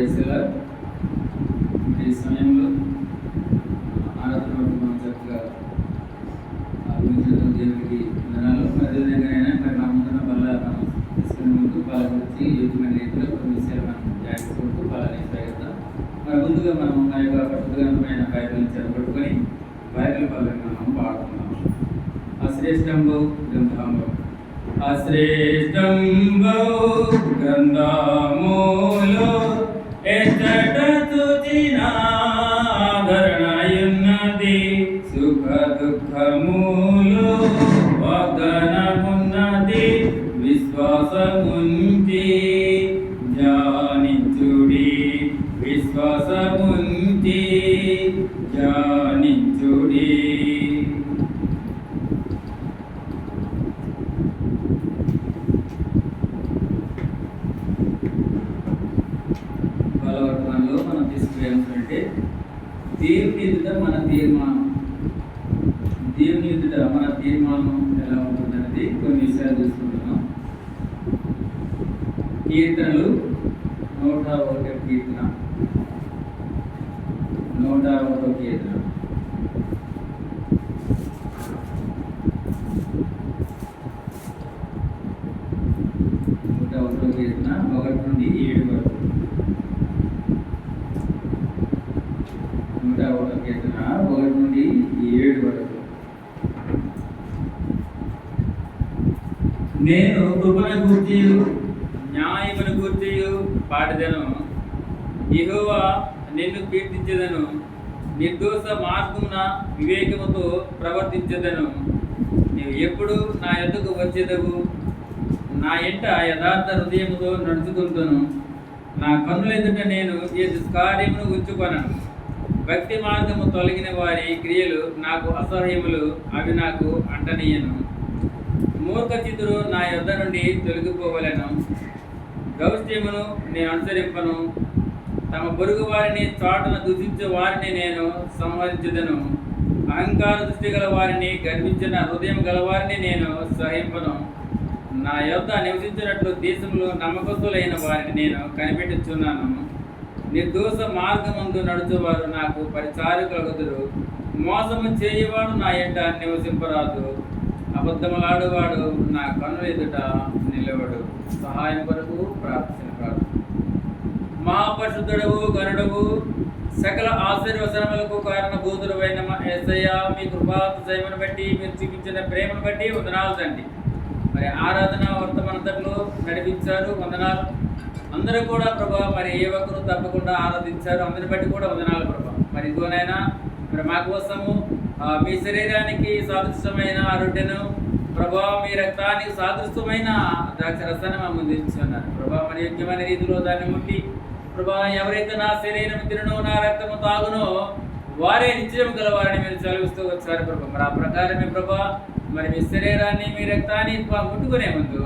ప్రేసలా ఈ సమయంలో ఆరాధన వరకు మనం చక్కగా అభివృద్ధి దేవుడికి వందనాలు. అదేవిధంగానైనా మరి మన ముందున్న వల్ల మనం తీసుకునే ముందు వాళ్ళ గురించి యోగ్యమైన రీతిలో కొన్ని విషయాలు మనం జాగ్రత్తకుంటూ వాళ్ళని ప్రయత్నం మరి ముందుగా మనం ఆ యొక్క పట్టుదలమైన బైబిల్ చెరపట్టుకొని బైబిల్ వాళ్ళని మనం పాడుతున్నాం అశ్రేష్టంబో గ్రంథాంబో. అశ్రేష్టంబో గ్రంథా because I'm నేను కృపను గుర్తియు న్యాయమును గుర్తియు పాడదను ఇహోవా నిన్ను కీర్తించదను. నిర్దోష మార్గమున వివేకముతో ప్రవర్తించదను. నీవు ఎప్పుడు నా ఎద్దకు వచ్చేదవు? నా ఎంట యథార్థ హృదయముతో నడుచుకుంటును. నా కన్నుల ఎదుట నేను ఏ దుష్కార్యమును ఉంచుకొనను. భక్తి మార్గము తొలగిన వారి క్రియలు నాకు అసహ్యములు అవి నాకు అంటనీయను. మూర్ఖచితుడు నా యొద్ద నుండి తొలగిపోవలను. గౌష్ట్యమును నేను అనుసరింపను. తమ పొరుగు వారిని చాటున దూషించే వారిని నేను సంహరించదను. అహంకార దృష్టి గల వారిని గర్వించిన హృదయం గలవారిని నేను సహింపను. నా యొద్ద నివసించినట్లు దేశంలో నమ్మకస్తులైన వారిని నేను కనిపెట్టుచున్నాను. నిర్దోష మార్గమందు నడుచువారు నాకు పరిచారకులగుదురు. మోసము చేయవాడు నా ఎంట నివసింపరాదు. అబద్ధములాడువాడు నా కన్ను ఎదుట నిలవడు. సహాయం కొరకు ప్రార్థన కాదు. మహాపరిశుద్ధుడవు గరుడవు సకల ఆశీర్వచనములకు కారణభూతుడైన మా యేసయ్య మీ కృపాతిశయమును బట్టి మీరు చూపించిన ప్రేమను బట్టి వందనాలు తండ్రి. మరి ఆరాధన వర్తమానంతట్లో నడిపించారు వందనాలు. అందరూ కూడా ప్రభా మరి ఏ ఒక్కరు తప్పకుండా ఆరాధించారు అందరి బట్టి కూడా వందనాలు ప్రభా. మరి ఇదిగోనైనా మరి మా కోసము మీ శరీరానికి సాదృశ్యమైన రొట్టెను ప్రభా మీ రక్తానికి సాదృశ్యమైన ద్రాక్ష రసాన్ని మా ముందు ప్రభా మరి యోగ్యమైన రీతిలో దాన్ని ముట్టి ప్రభా ఎవరైతే నా శరీరం తినను నా రక్తము తాగునో వారే నిత్యం గల వారిని మీరు చదివిస్తూ వచ్చారు ప్రభా. మరి ఆ ప్రకారమే ప్రభా మరి మీ శరీరాన్ని మీ రక్తాన్ని ముట్టుకునే ముందు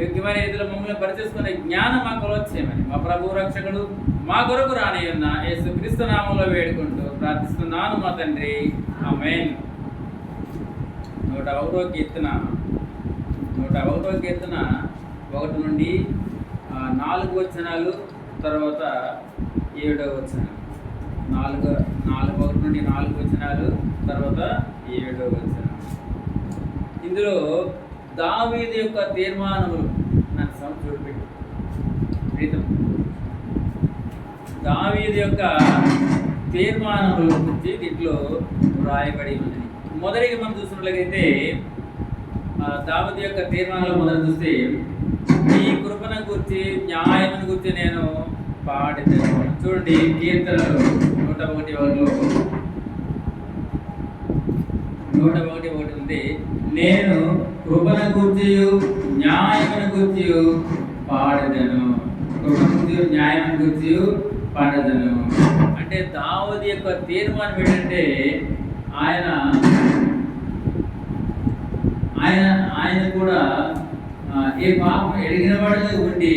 యోగ్యమైన రీతిలో మమ్మల్ని పరిచేసుకునే జ్ఞానం మాకు వచ్చేయమని మా ప్రభు రక్షకుడు మా కొరకు రాని ఉన్న యేసు క్రీస్తు నామంలో వేడుకుంటూ ప్రార్థిస్తున్నాను మా తండ్రి. ఆమేన్. నూట ఒకటో కీర్తన. నూట ఒకటో కీర్తన ఒకటి నుండి నాలుగు వచనాలు తర్వాత ఏడో వచనం. నాలుగు నాలుగు ఒకటి నుండి నాలుగు వచనాలు తర్వాత ఏడో వచనం. ఇందులో దావీది యొక్క తీర్మానములు నాకు సౌండ్ చూడబెట్టి. ప్రీతం. యొక్క తీర్మానముల గురించి దీంట్లో వ్రాయబడి ఉన్నది. మొదటిగా మనం చూసినట్లయితే దావతి యొక్క తీర్మానాలు మొదలు చూస్తే ఈ కృపణ గురించి న్యాయమును గురించి నేను పాటించాను. చూడండి కీర్తనలు నూట ఒకటి ఒకటిలో నూట ఒకటి ఒకటి ఉంది. నేను కృపణ గురించి న్యాయమును గురించి పాడదను కృపణ గురించి న్యాయమును గురించి పాడదను అంటే దావది యొక్క తీర్మానం ఏంటంటే ఆయన ఆయన ఆయన కూడా ఏ పాపం ఎరిగిన వాడుగా ఉండి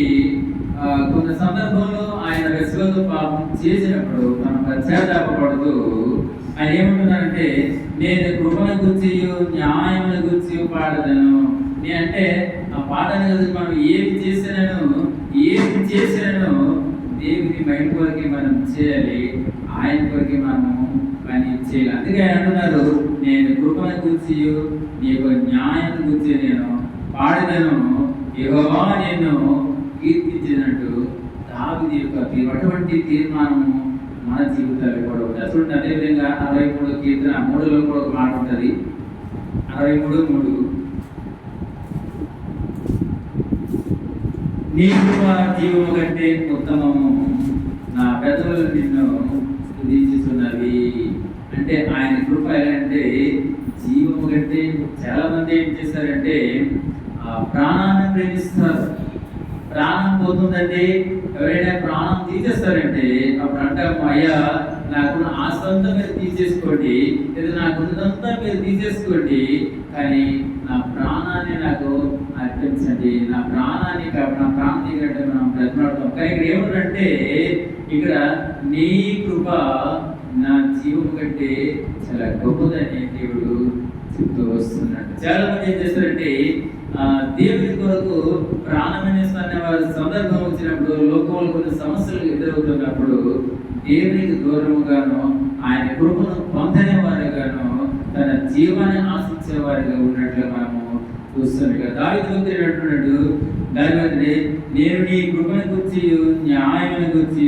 కొంత సందర్భంలో ఆయన వ్యక్తిగత పాపం చేసినప్పుడు మనం పశ్చాత్తాపడదు ఆయన ఏమంటున్నారంటే నేను కృపను గుర్చి న్యాయమును గుర్చి పాడదను నే అంటే ఆ పాటను కదా మనం ఏమి చేసినను ఏమి చేసినను దేవుని మైండ్ కొరకే మనం చేయాలి ఆయన కొరకే మనము పని చేయాలి. అందుకే ఆయన అంటున్నారు నేను కృపను గురించి నీ యొక్క న్యాయం గురించి నేను పాడినను యహోవా నేను కీర్తించినట్టు దావిది యొక్క అటువంటి తీర్మానము మన జీవితాలు కూడా ఉంటుంది చూడండి అదేవిధంగా అరవై మూడు కీర్తన మూడులో కూడా ఒక మాట ఉంటుంది. అరవై మూడు మూడు. నీ కృప జీవము కంటే ఉత్తమము నా పెద్దలు నిన్ను స్తుతించుతున్నవి అంటే ఆయన కృప ఎలా అంటే జీవము కంటే చాలా మంది ఏం చేస్తారంటే ఆ ప్రాణాన్ని ప్రేమిస్తారు. ప్రాణం పోతుందంటే ఎవరైనా ప్రాణం తీసేస్తారంటే అప్పుడు అంటాము అయ్యా నాకు ఆస్తంతా మీరు తీసేసుకోండి లేదా నాకున్నదంతా మీరు తీసేసుకోండి కానీ నా ప్రాణాన్ని నాకు అర్పించండి నా ప్రాణాన్ని నా ప్రాణం తీయాలంటే మనం బ్రతిమాడతాం కానీ ఇక్కడ ఏముందంటే ఇక్కడ నీ కృప నా జీవం కంటే చాలా గొప్పదని దేవుడు చెప్తూ వస్తున్నాడు. చాలా మంది ఏం చేస్తారంటే ఆ, దేవుని కొరకు ప్రాణమైన వారి సందర్భం వచ్చినప్పుడు లోకంలో కొన్ని సమస్యలు ఎదురవుతున్నప్పుడు దేవునికి దూరముగాను ఆయన కృపను పొందని వారిగాను తన జీవాన్ని ఆశించే వారిగా ఉన్నట్లు మనము చూస్తున్నాం దాని గురించి అంటున్నాడు దాని నేను నీ కృపను గురించి న్యాయమును గురించి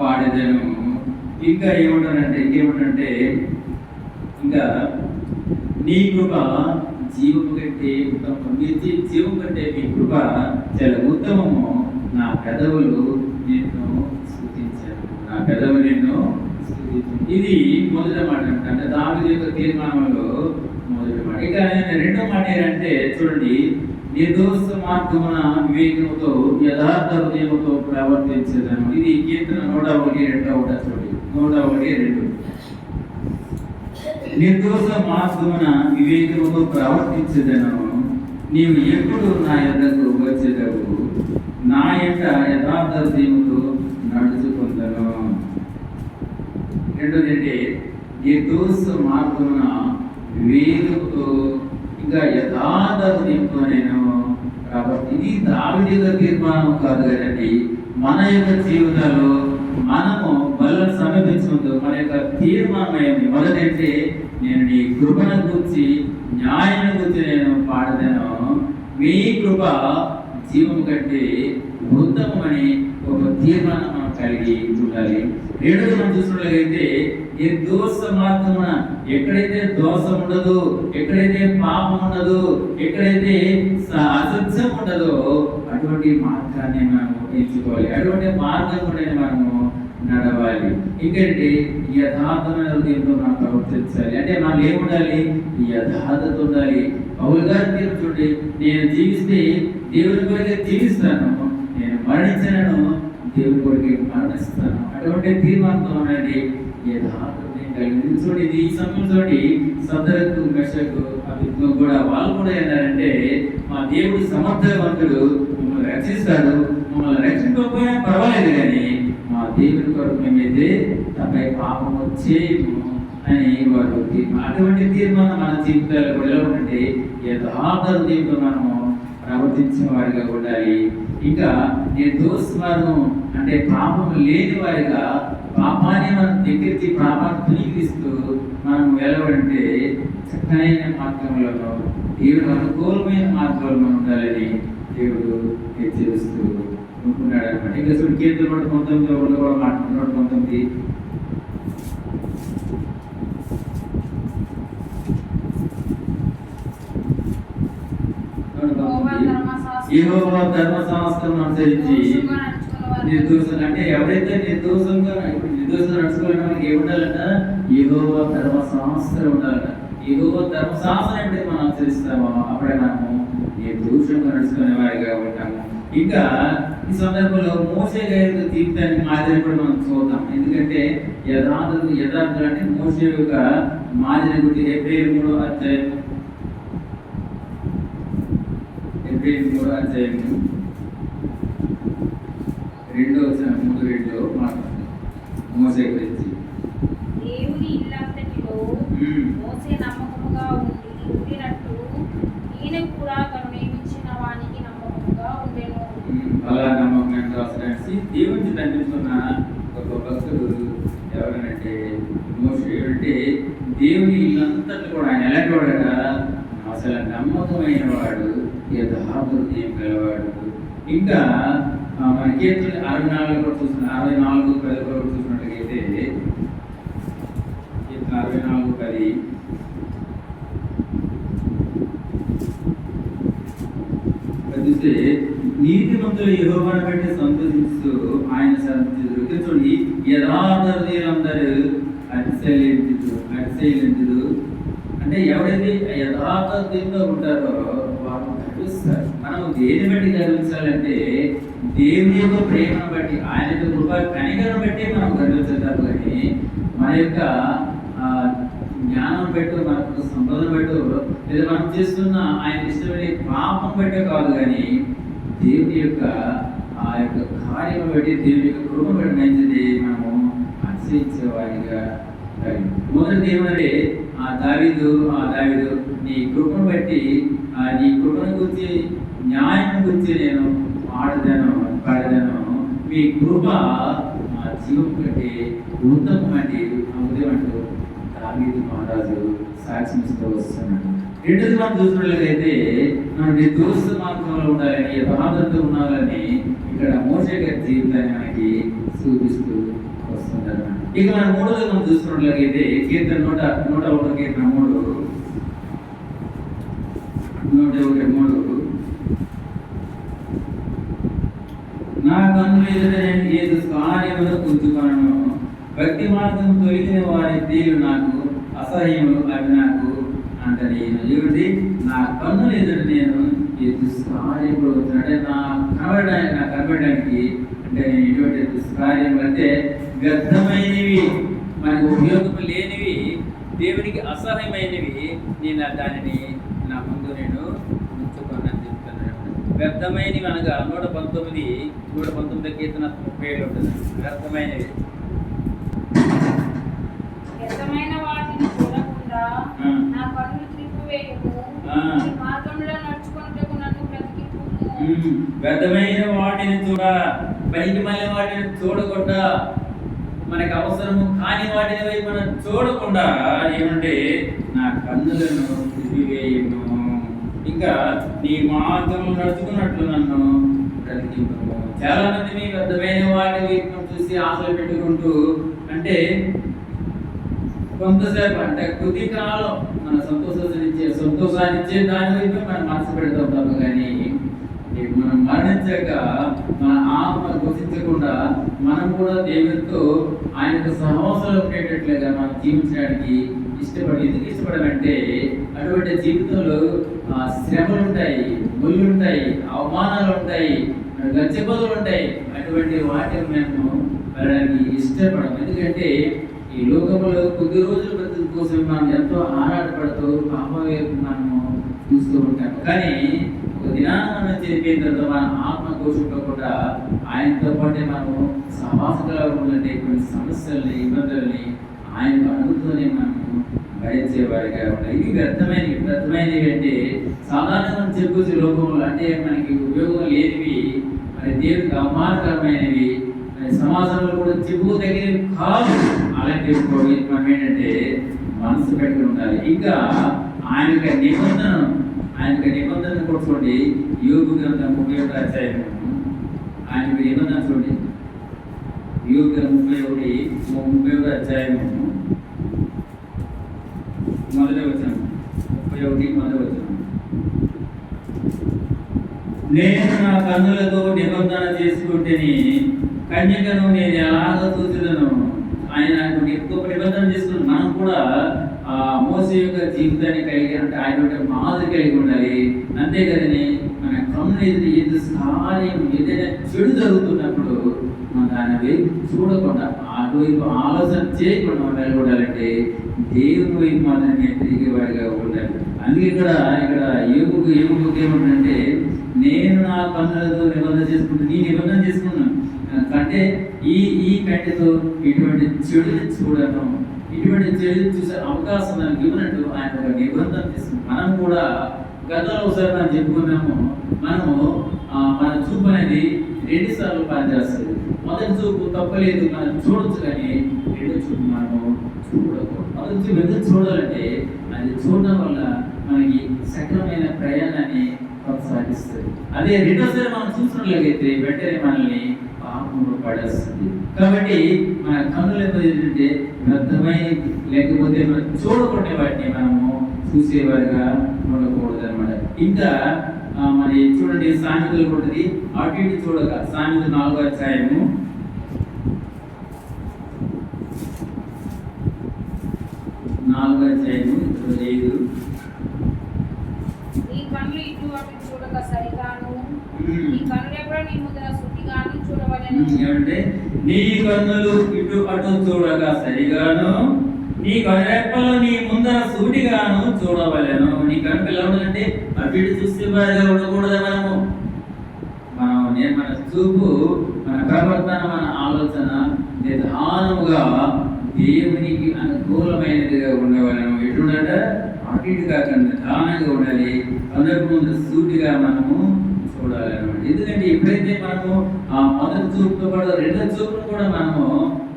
పాడేదను. ఇంకా ఏమంటానంటే ఇంకేమంటే ఇంకా నీ కృప జీవము కంటే ఉత్తమం మీ జీవం కంటే మీ కృప చాలా ఉత్తమము. నా పెదవులు నిన్ను స్థుతించాను నా పెదవులు నిన్ను స్థుతించాను ఇది మొదట మాట అంటే. దాని యొక్క తీర్మానంలో ఇక రెండో మాట ఏంటంటే చూడండి నిర్దోష మార్గమున వివేకముతో యథార్థ హృదయముతో ప్రవర్తించదను ఇది కీర్తన నూట ఒకటి రెండో ఒకటి చూడండి. నూట ఒకటి రెండు. నిర్దోష మార్గమున వివేకముతో ప్రవర్తించదను. నీవు ఎప్పుడు నా ఎద్దకు వచ్చేదవు? నా యొక్క యథార్థ హృదయముతో నడుచుకుందను. రెండోది అంటే నిర్దోష మార్గమున వేదుకు ఇంకా యథార్థ హృదయంతో నేను కాబట్టి ఇది దావిడి యొక్క తీర్మానం కాదు కదండి. మన యొక్క జీవితాల్లో మనము బలం సమీపించముందు మన యొక్క తీర్మానమైంది అయింది నేను నీ కృపను గురించి న్యాయం గురించి నేను పాడదాను మీ కృప జీవం కంటే ఉత్తమమని ఒక తీర్మానం మనం కలిగి ఉండాలి. రెండోది మనం చూసినట్లయితే నిర్దోష మార్గమున ఎక్కడైతే దోషం ఉండదు ఎక్కడైతే పాపం ఉండదు ఎక్కడైతే అసత్యం ఉండదో అటువంటి మార్గాన్ని మనము ఎంచుకోవాలి. అటువంటి మార్గం కూడా మనము నడవాలి. ఇంకేంటి? యథార్థమైన హృదయంతో మనం ప్రవర్తించాలి. అంటే మనం ఏముండాలి? యథార్థత ఉండాలి. పౌరుగారు తీర్చుండి నేను జీవిస్తే దేవుని కొరకే జీవిస్తాను. నేను మరణించినను దేవుని మరణిస్తాను. అటువంటి తీర్మానంతో ఉండండి యథార్థత కలిగింది చూడండి ఈ సమయం చూడండి సదరకు మెషకు అభిజ్ఞ కూడా వాళ్ళు కూడా ఏంటంటే మా దేవుడు సమర్థవంతుడు మమ్మల్ని రక్షిస్తాడు మమ్మల్ని రక్షించకపోయినా పర్వాలేదు కానీ మా దేవుని కొరకు మేమైతే తప్పై పాపము చేయము అని వారు అటువంటి తీర్మానం మన జీవితాలు కూడా ఎలా ఉంటే యథార్థ జీవితం మనము ప్రవర్తించిన వారిగా ఉండాలి. ఇంకా నిర్దోష వారు అంటే పాపం లేని వారిగా పాపాన్ని మనం దగ్గరికి పాపాన్ని తునిగిస్తూ మనం వెళ్ళవంటే చక్కనైన మార్గంలో దేవుడు అనుకూలమైన మార్గంలో మనం ఉండాలని దేవుడు హెచ్చరిస్తూ అనుకున్నాడు అనమాట ఇంకా చూడు కీర్తన నూట పంతొమ్మిది ఒకటి కూడా మాట్లాడుతున్నాడు పంతొమ్మిది నూట పంతొమ్మిది. ధర్మ ధర్మశాస్త్రం అనుసరించి నిర్దోషం. అంటే ఎవరైతే నిర్దోషంగా ఇప్పుడు నడుచుకోవడానికి నడుచుకోవాలంటే మనకి ఏముండాలంట? ధర్మ ధర్మశాస్త్రం ఉండాలంట. యెహోవా ధర్మశాస్త్రం అంటే మనం అనుసరిస్తామో అప్పుడే మనము నిర్దోషంగా నడుచుకునే వారిగా ఉంటాము ఇంకా ఈ సందర్భంలో మోసే గారి తీర్థానికి మాదిరి కూడా మనం చూద్దాం. ఎందుకంటే యథార్థులు యథార్థులు అంటే మోసే యొక్క మాదిరి గురించి ఏప్రిల్ మూడో అధ్యాయం ఏప్రిల్ మూడో అధ్యాయము. రెండో వచ్చిన మూడు రెండులో మాట్లాడుతుంది మోసే గురించి. దేవుని ఇల్లంతటిలో మ్మ్. మోసే నమ్మకముగా ఉండి ఉండినట్టు ఈయన కూడా తను నియమించిన వానికి నమ్మకముగా ఉండెను. ఉమ్, అలా నమ్మకం నడిచి దేవుని దండించుకున్న ఒక భక్తుడు ఎవరనంటే మోషే అంటే దేవుని ఇల్లంతటి కూడా ఆయన ఎలాంటి వాడట? అసలు నమ్మకమైన వాడు. యథాబుద్ధిని పిలవాడు ఇంకా ఆ, మన కీర్తన అరవై నాలుగు కూడా చూస్తున్న అరవై నాలుగు పది కూడా చూసినట్లయితే కీర్తన అరవై నాలుగు పది? ఇక్కడ చూస్తే నీతిమంతులు యెహోవాను బట్టి సంతోషిస్తూ ఆయన సంతోషించు ఇక్కడ చూడండి యథార్థులందరూ అతిశయించు అతిశయించు అంటే ఎవరైతే యథార్థంగా ఉంటారో దేని బట్టి గర్వించాలంటే దేవుని యొక్క ప్రేమను బట్టి ఆయన యొక్క కృప కనికరం బట్టి మనం గర్వించగలం కానీ మన యొక్క జ్ఞానం పెట్టు మనకు సంపద పెట్టు లేదా మనం చేస్తున్న ఆయన ఇష్టమైన పాపం పెట్టే కాదు కానీ దేవుని యొక్క ఆ యొక్క కార్యం బట్టి దేవుని యొక్క కృప బట్టి మంచిది మనము ఆశ్రయించే వారిగా మొదటిది ఏమంటే ఆ దావిదు ఆ దావిదు నీ కృపను బట్టి నీ కృపను గురించి న్యాయం గురించి నేను పాడదాను పాడదాను మీ కృప మా జీవం కంటే ఉత్తమమండి ఆ ఉదయం అంటూ దావీదు మహారాజు సాక్ష్యం వస్తున్నాడు రెండోది మనం చూసినట్లయితే మనం నిర్దోష మార్గంలో ఉండాలని యథార్థంతో ఉండాలని ఇక్కడ మోసే గారి జీవితాన్ని మనకి చూపిస్తూ వస్తుంటారు ఇక మనం మూడోది మనం చూసుకున్నట్లయితే కీర్తన నూట నూట ఒకటి కీర్తన మూడు నూట ఒకటి మూడు నా కన్నులు ఎదుట కార్యములు భక్తి మార్గం తొలిగిన వారి తీరు నాకు అసహ్యములు అవి నాకు అంట నేను ఏమిటి? నా కన్నులు ఎదురు నేను ఈ దుష్కార్యములు అంటే నా కనబడడానికి నా కనబడడానికి అంటే నేను ఎటువంటి దుష్కార్యములు అంటే వ్యర్థమైనవి మనకు ఉపయోగం లేనివి దేవునికి అసహ్యమైనవి నేను దానిని వ్యర్థమైనవి అనగా నూట పంతొమ్మిది నూట పంతొమ్మిది కీర్తన ముప్పై ఏడు ఉంటుంది. వ్యర్థమైనవి. వ్యర్థమైన వాటిని చూడకుండా. నా కన్నులు త్రిప్పివేయము. ఆ. నీ మార్గంలో నడుచుకుంటూ నన్ను బ్రతికింపుము. ఉమ్, వ్యర్థమైన వాటిని చూడ పనికి మళ్ళీ వాటిని చూడకుండా మనకి అవసరము కాని వాటిని వైపు మనం చూడకుండా ఏమంటే నా కన్నులను తిరిగివేయము ఇంకా నీ మార్గము నడుచుకున్నట్లు నన్ను చాలా మంది మీ పెద్దమైన వాటి చూసి ఆశలు పెట్టుకుంటూ అంటే కొంతసేపు అంటే కొద్ది కాలం మన సంతోషాన్నిచ్చే సంతోషాన్ని ఇచ్చే దాని వైపు మనం మనసు పెడతాం తప్ప కానీ మనం మరణించాక మన ఆత్మ గుర్తించకుండా మనం కూడా దేవునితో ఆయనకు సహవాసాలు ఉండేటట్లుగా మనం జీవించడానికి ఇష్టపడి ఎందుకు ఇష్టపడమంటే అటువంటి జీవితంలో ఆ, శ్రమలు ఉంటాయి ముళ్ళు ఉంటాయి అవమానాలు ఉంటాయి గచ్చబోధులు ఉంటాయి అటువంటి వాటిని మేము వెళ్ళడానికి ఇష్టపడం ఎందుకంటే ఈ లోకంలో కొద్ది రోజుల బ్రతుకు కోసం మనం ఎంతో ఆరాటపడుతూ పాపవేపు మనము చూస్తూ ఉంటాం కానీ ఒక దినాన్ని మనం చెప్పిన తర్వాత మన ఆత్మ కోసుకోకుండా ఆయనతో పాటే మనము సమాసంగా ఉండే కొన్ని సమస్యల్ని ఇబ్బందుల్ని ఆయన అడుగుతూనే మనము భరించేవారిగా ఉండాలి ఇవి వ్యర్థమైనవి వ్యర్థమైనవి అంటే సాధారణంగా మనం లోకంలో అంటే మనకి ఉపయోగం లేనివి మరి దేవునికి అవమానకరమైనవి మరి సమాజంలో కూడా చెప్పుకోదగినవి కాదు. అలాంటి మనం ఏంటంటే మనసు పెట్టుకుని ఉండాలి. ఇంకా ఆయన యొక్క నిబంధన ఆయన యొక్క నిబంధన కూడా చూడండి. యోగు గ్రంథం ముప్పై ఒకటి అధ్యాయం ఆయన యొక్క నిబంధన చూడండి. యోగ ముప్పై ఒకటి ముప్పై ఒకటి అధ్యాయము. మొదటి వచ్చాను ముప్పై ఒకటి మొదటి వచనం నేను నా కన్నులతో నిబంధన చేసుకుంటేని కన్యకను నేను ఎలాగ చూసేదను ఆయన ఎక్కువ నిబంధన చేసుకుని మనం కూడా ఆ మోస యొక్క జీవితాన్ని కలిగి అంటే ఆయన మాదిరి కలిగి ఉండాలి. అంతేకాదని మన కన్ను ఎదురు కార్యం ఏదైనా చెడు జరుగుతున్నప్పుడు మనం దాని వైపు చూడకుండా అటువైపు ఆలోచన చేయకుండా మనం ఉండాలంటే దేవుని వైపు మాత్రమే తిరిగేవాడిగా ఉండాలి. అందుకే ఇక్కడ ఇక్కడ ఏముకు ఏముకు ఏముందంటే నేను నా పనులతో నిబంధన చేసుకుంటాను నీ నిబంధన చేసుకున్నాను. కంటే ఈ ఈ కంటితో ఇటువంటి చెడుని చూడటం ఇటువంటి చెడు చూసే అవకాశం నాకు ఇవ్వనట్టు ఆయన ఒక నిబంధన తీసుకుంది మనం కూడా గతంలో ఒకసారి మనం చెప్పుకున్నాము మనము మన చూపు అనేది రెండు సార్లు పనిచేస్తుంది. మొదటి చూపు తప్పలేదు మనం చూడొచ్చు కానీ రెండో చూపు మనము చూడకూడదు. మొదటి చూపు ఎందుకు చూడాలంటే అది చూడడం వల్ల మనకి సక్రమైన ప్రయాణాన్ని కొనసాగిస్తుంది. అదే రెండోసారి మనం చూసినట్లయితే వెంటనే మనల్ని పాపంలో పడేస్తుంది. కాబట్టి మన కన్నులు ఎప్పుడు ఏంటంటే వ్యర్థమై లేకపోతే మనం చూడకుండా వాటిని మనము చూసేవారుగా ఉండకూడదు అనమాట ఇంకా మరి చూడండి సామెతలు ఉంటుంది అటు ఇటు చూడక సామెత నాలుగో అధ్యాయము. నాలుగో అధ్యాయము ఇటు అటు చూడక సరిగాను. నీ చూడవలెను. ఏమంటే నీ కన్నులు ఇటు అటు చూడగా సరిగాను. నీ కనురెప్పలు నీ ముందర సూటిగాను చూడవలెను. నీ కనుక ఎలా అంటే అటు ఇటు చూస్తే వారిగా ఉండకూడదు మనము. మనం నేను మన చూపు మన ప్రవర్తన మన ఆలోచన నిధానముగా దేవునికి అనుకూలమైనదిగా ఉండవలను. ఎటుండట అటు ఇటు కాకుండా నిదానంగా ఉండాలి. అందరికి ముందు సూటిగా మనము చూడాలి అనమాట ఎందుకంటే ఎప్పుడైతే మనము ఆ మొదటి చూపుతో పాటు రెండో చూపును కూడా మనము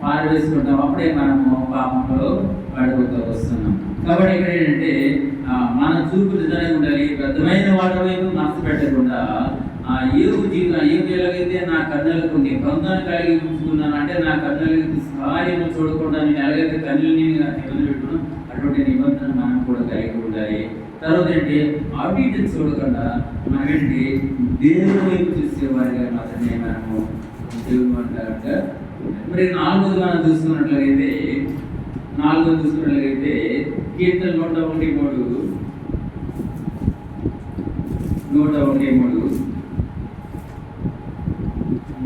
పారవేసుకుంటాం. అప్పుడే మనము పాపంలో పడిపోతూ వస్తున్నాం. కాబట్టి ఇక్కడ ఏంటంటే మన చూపు నిజంగా ఉండాలి పెద్దమైన వాటి వైపు మనసు పెట్టకుండా ఆ ఏవు జీవితం ఏం ఎలాగైతే నా కన్నులకు నిబంధన కలిగి ఉంచుకున్నాను అంటే నా కన్నులకి సహాయం చూడకుండా నేను ఎలాగైతే కన్నులని నిబంధన పెట్టుకున్నాను అటువంటి నిబంధన మనం కూడా కలిగి ఉండాలి. తర్వాత ఏంటి అవిటిని చూడకుండా మనమేంటి దేవుని వైపు చూసే వారిగా మాత్రమే మనము దేవుని అంటారంట మరి నాలుగోది మనం చూసుకున్నట్లయితే నాలుగోది చూసుకున్నట్లయితే కీర్తన నూట ఒకటి మూడు. నూట ఒకటి మూడు.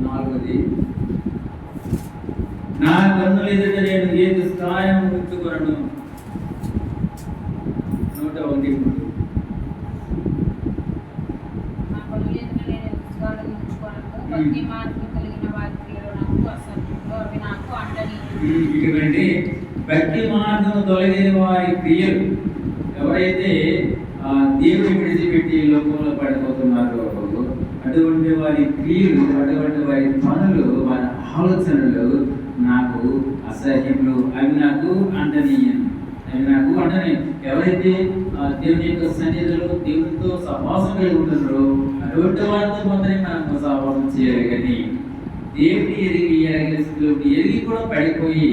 నాలుగోది. నా కన్నుల ఎదుట నేను ఏది స్థాయం ఉంచుకొనను నూట ఒకటి మూడు నా కళ్ళు ఎదుట నేను ఉత్సాహం ఉంచుకొనను భక్తి మార్పు కలిగిన వారి క్రియలు నాకు అసత్యంలో అవి నాకు అండని ఇటువంటి భక్తి మార్గం తొలగిన వారి క్రియలు ఎవరైతే ఆ దేవుని విడిచిపెట్టి లోకంలో పడిపోతున్నారో అటువంటి వారి క్రియలు అటువంటి వారి పనులు వారి ఆలోచనలు నాకు అసహ్యములు. అవి నాకు అంటనీయను అవి నాకు అండనీయం ఎవరైతే దేవుని యొక్క సన్నిధిలో దేవునితో సహవాసం కలిగి ఉంటున్నారో అటువంటి వారితో మాత్రమే మనం సహవాసం చేయాలి కానీ దేవుని ఎరిగి ఎరిగిన స్థితిలో ఎరిగి కూడా పడిపోయి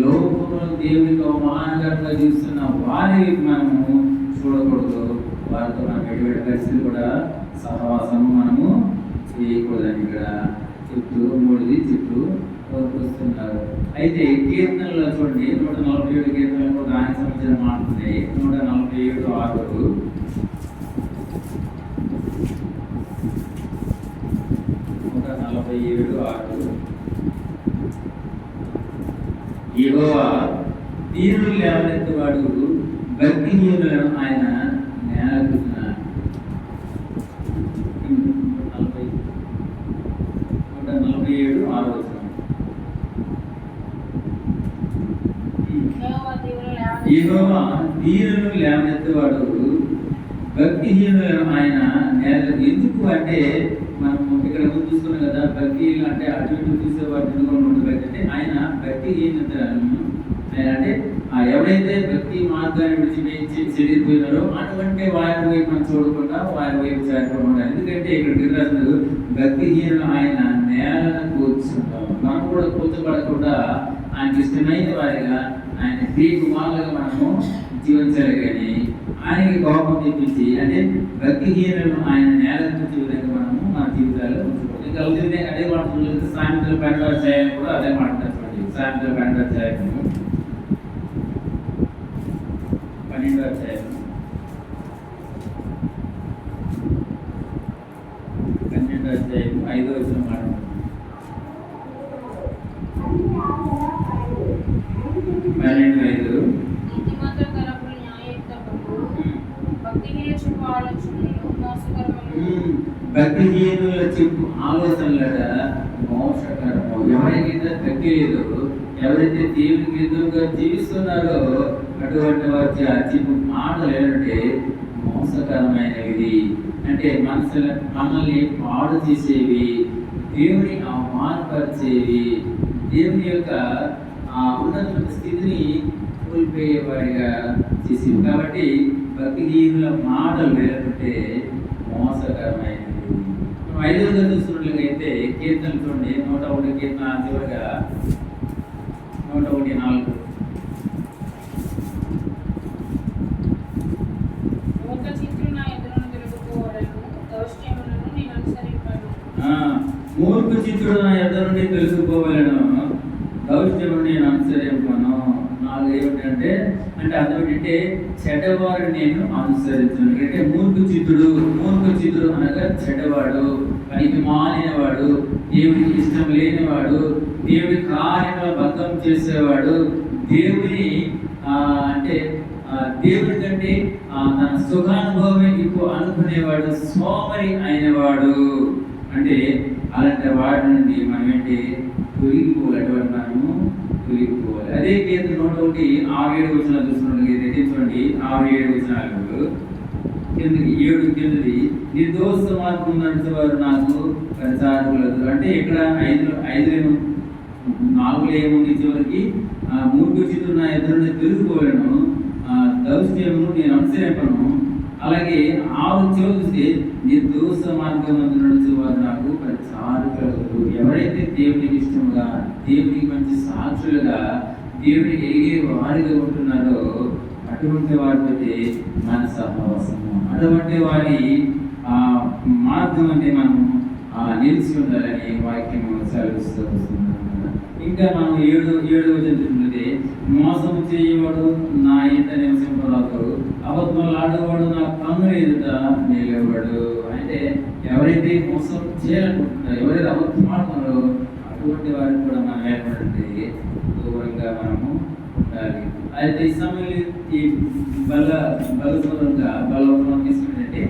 లోకంలో దేవునికి అవమానకరంగా చూస్తున్న వారి మనము చూడకూడదు. వారితో మనం ఎటువంటి పరిస్థితులు కూడా సహవాసము మనము చేయకూడదని ఇక్కడ చెప్తూ మూడిది చెప్తూ వస్తున్నారు. అయితే కీర్తనలో చూడండి నూట నలభై ఏడు కీర్తనలు దానికి సంబంధించిన మాట్లాడుతుంది నూట నలభై ఏడు ఆరు నూట నలభై ఏడు ఆరు యెహోవా తీరులు లేవనెత్తువాడు భక్తిహీనులను ఆయన నేలకుతున్నాడు నలభై నూట నలభై ఏడు ఆరు లేవనెత్తు. యెహోవా తీరును లేవనెత్తువాడు భక్తిహీనులను ఆయన నేల ఎందుకు అంటే ఇక్కడ ముందు చూసుకున్నాం కదా భక్తి అంటే అటు ఇటు చూసేవాడు ఎందుకు అంటే ఆయన భక్తి ఆయన అంటే ఎవరైతే భక్తి మార్గాన్ని విడిచిపెట్టి చెడిపోయినారో అటువంటి వారి వైపు మనం చూడకుండా వారి వైపు చేరకుండా. ఎందుకంటే ఇక్కడ గిరిరాజు భక్తిహీనులు ఆయన నేలను కూర్చుంటాం మనం కూడా కూర్చోబడకుండా ఆయనకి ఇష్టమైన వారిగా ఆయన ప్రియ కుమారులుగా మనము జీవించాలి కానీ ఆయనకి కోపం తెప్పించి అంటే భక్తిహీనులను ఆయన నేల నుంచి విధంగా మనము మన జీవితాల్లో ఉంచుకోవాలి. ఇంకా ఉదయం అదే మాట సాయంత్రం పన్నెండు కూడా అదే మాట్లాడుతుంది సాయంత్రం పన్నెండు అధ్యాయం పన్నెండు అధ్యాయం పన్నెండు అధ్యాయం ఐదో వచ్చిన మాట పన్నెండు ఐదు నీతిమంతుల తలపులు న్యాయయుక్తములు, భక్తిహీనుల చూపు ఆలోచనలు మోసకరములు. భక్తిహీనుల చెప్పు ఆలోచనలట మోసకరము ఎవరికైతే భక్తి లేదు ఎవరైతే దేవునికి ఎదురుగా జీవిస్తున్నారో అటువంటి వారి చే- మాటలు ఏంటంటే మోసకరమైనవి అంటే మనసుల మనల్ని పాడు చేసేవి దేవుని అవమానపరిచేవి. దేవుని యొక్క ఆ ఉన్నత స్థితిని కోల్పోయేవాడిగా చేసేవి. కాబట్టి భక్తిహీనుల మాటలు లేకుంటే మోసకరమైనవి మనం ఐదవది చూస్తున్నట్లయితే కీర్తనలు చూడండి. నూట ఒకటి కీర్తన చివరిగా నూట ఒకటి నాలుగు. మూర్ఖ చిత్రులు నా ఎద్ద నుండి తెలుసుకోవాలను. దౌష్ట్యము నేను అనుసరింపను నాలుగు ఏమిటంటే అంటే అర్థం ఏంటంటే చెడ్డవారు నేను అనుసరించను అంటే మూర్ఖ చిత్తుడు మూర్ఖ చిత్తుడు అనగా చెడ్డవాడు. పనికి మాలినవాడు దేవుడికి ఇష్టం లేనివాడు దేవుడి కార్యముల బద్ధం చేసేవాడు. దేవుని ఆ, అంటే దేవుడి కంటే తన సుఖానుభవమే ఎక్కువ అనుకునేవాడు సోమరి అయినవాడు. అంటే అలాంటి వాడి నుండి మనం ఏంటి తొలగిపోవాలి అటువంటి మనము తొలగిపోవాలి. అదే గీత నూట ఒకటి ఆరు ఏడు వచ్చిన చూస్తున్నట్లయితే చూడండి? ఆరు ఏడు వచ్చినాలు కిందకి ఏడు కిందది నిర్దోష మార్గం నడిచేవారు నాకు ప్రచారకులదు అంటే ఇక్కడ ఐదు ఐదు ఏమో- నాలుగులో ఏముంది చివరికి మూడు చిత్రులు నా ఎదురుని తిరుగుకోలేను దౌష్ట్యమును నేను అనుసరింపను అలాగే ఆరు చివరి చూస్తే నిర్దోష మార్గం నడిచేవారు నాకు ప్రచారకులదు ఎవరైతే దేవునికి ఇష్టముగా దేవునికి మంచి సాక్షులుగా దేవునికి ఎరిగే వారిగా ఉంటున్నారో అటువంటి వారిపైతే మన సహవాసము అటువంటి వారి ఆ మార్గం అంటే మనం నిలిచి ఉండాలని వాక్యం సెలవిస్తూ వస్తున్నాం ఇంకా మనం ఏడు ఏడు చదువుతున్నది మోసం చేయవాడు నా ఈత నివసింపరాదు. అబద్ధం ఆడేవాడు నా కన్ను ఎదుట నిలవాడు. అంటే ఎవరైతే మోసం చేయాలనుకుంటున్నారో ఎవరైతే అబద్ధం ఆడుతున్నారో అటువంటి వారికి కూడా మనం ఏర్పడండి. దూరంగా మనము ఉండాలి. అయితే ఈ సమయంలో ఈ బల బలపూర్వంగా బలపూర్వం తీసుకుంటే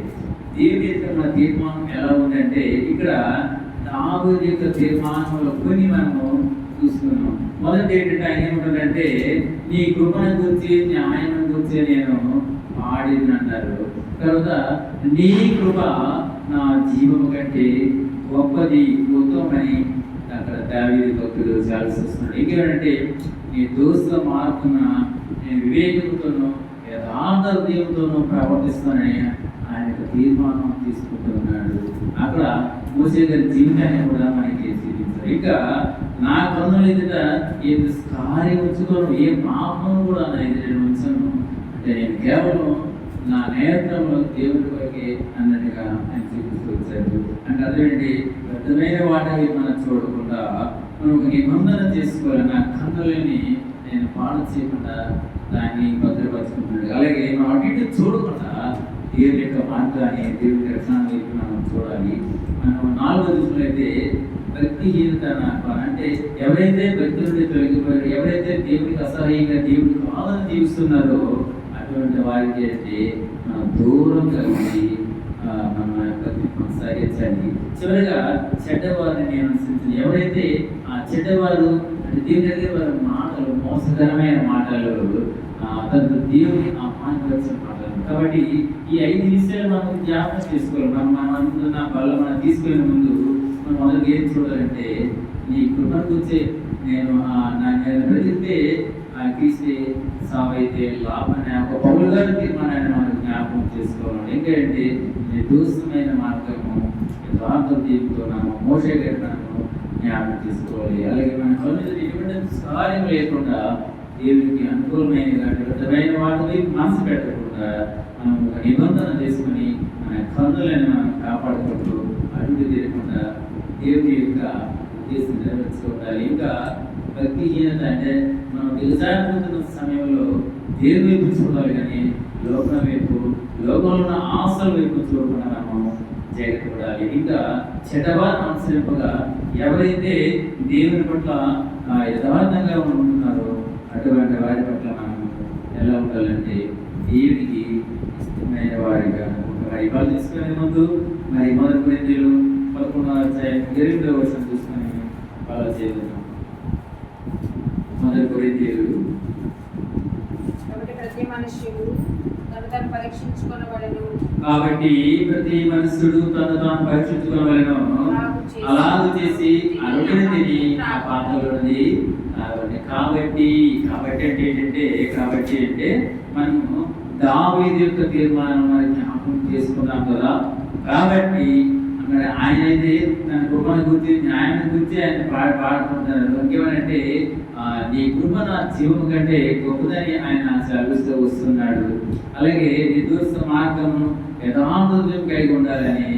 దేవుడి యొక్క మన తీర్మానం ఎలా ఉందంటే ఇక్కడ దావుడి యొక్క తీర్మానంలో కొన్ని మనము చూస్తున్నాం మొదటి ఏంటంటే ఆయన ఏమంటాడంటే నీ కృపను గురించి న్యాయం గురించి నేను పాడింది అంటారు తర్వాత నీ కృప నా జీవం కంటే గొప్పది ఉత్తమని అక్కడ దావీదు భక్తుడు చేయాల్సి వస్తున్నాడు ఇంకేమంటే నీ దోస్త మార్పున నేను వివేకంతోనూ యథార్థ హృదయంతోనూ ప్రవర్తిస్తానని ఆయన యొక్క తీర్మానం తీసుకుంటున్నాడు అక్కడ మోసే గారి జీవితాన్ని కూడా మనకి చూపించారు ఇంకా నా కన్నుల ఎదుట ఏ కార్యం ఉంచుకోను ఏ పాపం కూడా నా ఎదుట ఉంచను. అంటే నేను కేవలం నా నేత్రంలో దేవుడి వరకే అన్నట్టుగా ఆయన చూపిస్తూ వచ్చారు అంటే అదేంటి? పెద్దమైన వాటిని మనం చూడకుండా మనం ఒక నిబంధన చేసుకోవాలి. నా కన్నులని నేను పాడు చేయకుండా దాన్ని భద్రపరుచుకుంటున్నాడు. అలాగే మనం అటు ఇటు చూడకుండా దేవుని యొక్క మార్గాన్ని దేవుని యొక్క మనం చూడాలి. మనం నాలుగో దృష్టిలో భక్తిహీనత నాకు అంటే ఎవరైతే భక్తి నుండి తొలగిపోయారో ఎవరైతే దేవుడికి అసహ్యంగా దేవుడికి కాదని జీవిస్తున్నారో అటువంటి వారికి అయితే మనం దూరంగా మన యొక్క కొనసాగించండి. చివరిగా చెడ్డవారిని నేను అనుసరించాను. ఎవరైతే ఆ చెడ్డవారు అంటే దేవుని దగ్గర వారి మాటలు మోసకరమైన మాటలు ఆ, తనకు దేవుని ఆ మాటలు. మాటలు కాబట్టి ఈ ఐదు విషయాలు మనం జ్ఞాపకం చేసుకోవాలి. మనం మనం అనుకున్న బల్ల మనం తీసుకునే ముందు మనం మొదటి ఏం చూడాలంటే నీ కృపను వచ్చే నేను నా నేను ఆ క్రీస్తే సావైతే లాభం ఒక పౌరుల గారి తీర్మానాన్ని మనం జ్ఞాపకం చేసుకోవాలి. ఎందుకంటే నిర్దోషమైన మార్గము యథార్థ దీపుతున్నాము మోసే జ్ఞాపకం చేసుకోవాలి. అలాగే మన కళ్ళు ఎటువంటి సహాయం లేకుండా దేవునికి అనుకూలమైన విధమైన వాటిని మనసు పెట్టకుండా మనం ఒక నిబంధన చేసుకుని మన కన్నులను మనం కాపాడుకుంటూ అడుగు తీరకుండా దేవుని యొక్క ఉద్దేశం నెరవేర్చుకోవాలి ఇంకా భక్తిహీనత అంటే మనం దిగజారిపోతున్న సమయంలో దేవుని వైపు చూడాలి కానీ లోకం వైపు లోకంలో ఉన్న ఆశల వైపు చూడకుండా మనము జాగ్రత్త ఇంకా చెడ్డవారిని అనుసరింపగా ఎవరైతే దేవుని పట్ల ఆ, యథార్థంగా ఉంటున్నారో అటువంటి వారి పట్ల మనం ఎలా ఉండాలంటే దేవునికి ఇష్టమైన వారిగా మరి ఇవాళ తీసుకునే ముందు మరి మొదటి కొరింథీయులు పదకొండవ అధ్యాయం ఎనిమిదవ వర్షం చూసుకొని ఫాలో చేద్దాం? మొదటి కొరింథీయులు కాబట్టి ప్రతి మనుషుడు తను తాను పరీక్షించుకోవలను అలాగూ చేసి అరుడిని తిని ఆ పాత్రలోది కాబట్టి కాబట్టి కాబట్టి అంటే ఏంటంటే కాబట్టి అంటే మనము దావీదు యొక్క తీర్మానం మరి జ్ఞాపకం చేసుకున్నాం కదా. కాబట్టి ఆయన అయితే తన కృపను గురించి ఆయన గురించి ఆయన పాడు పాడుకుంటున్నారు. ఇంకేమనంటే నీ కృప నా జీవం కంటే గొప్పదని ఆయన సెలవిస్తూ వస్తున్నాడు. అలాగే నిర్దోష మార్గము యథార్థం కలిగి ఉండాలని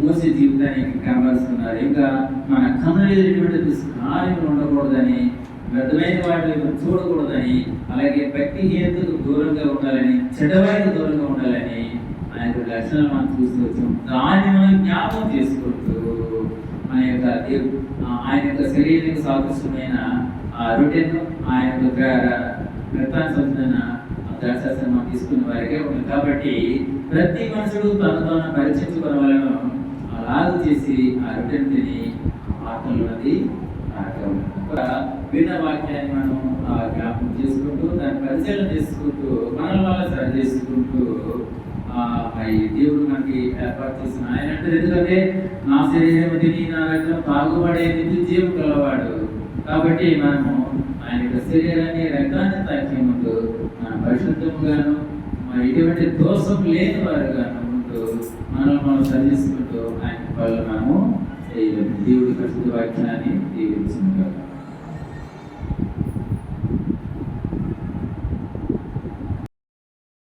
మోసే జీవితానికి కనబరుస్తున్నారు. ఇంకా మన కన్నులేటువంటి దుష్కార్యములు ఉండకూడదని వ్యర్థమైన వాటిని చూడకూడదని అలాగే భక్తి హేతుకు దూరంగా ఉండాలని చెడ్డవారికి దూరంగా ఉండాలని ఆయన యొక్క లక్షణాలు మనం చూస్తూ వచ్చాం. దాన్ని మనం జ్ఞాపకం చేసుకుంటూ మన యొక్క ఆయన యొక్క శరీరానికి సాదృశ్యమైన ఆ రొటెన్ ఆయన యొక్క రక్తాన్ని సంబంధించిన ద్రాక్షాసనం మనం తీసుకున్న వారికే ఉంది కాబట్టి ప్రతి మనుషుడు తను తాను పరీక్షించుకున్న వాళ్ళను చేసి ఆ రొటెన్ తిని ఆత్మలోది విన్న వాక్యాన్ని మనం ఆ, జ్ఞాపకం చేసుకుంటూ దాన్ని పరిశీలన చేసుకుంటూ మన వల్ల సరి చేసుకుంటూ దేవుడు మనకి ఏర్పాటు చేసిన ఆయన అంటే ఎందుకంటే నా శరీరం తిని నా రక్తం తాగుబడే నిత్య జీవం గలవాడు. కాబట్టి మనము ఆయన యొక్క శరీరాన్ని రక్తాన్ని తాకే ముందు మన పరిశుద్ధముగాను మరి ఎటువంటి దోషం లేని వారుగాను ఉంటూ మనం మనం సరిచేసుకుంటూ ఆయన పనులు మనము దేవుడి పరిశుద్ధ వాక్యాన్ని దీవించుకుంటాము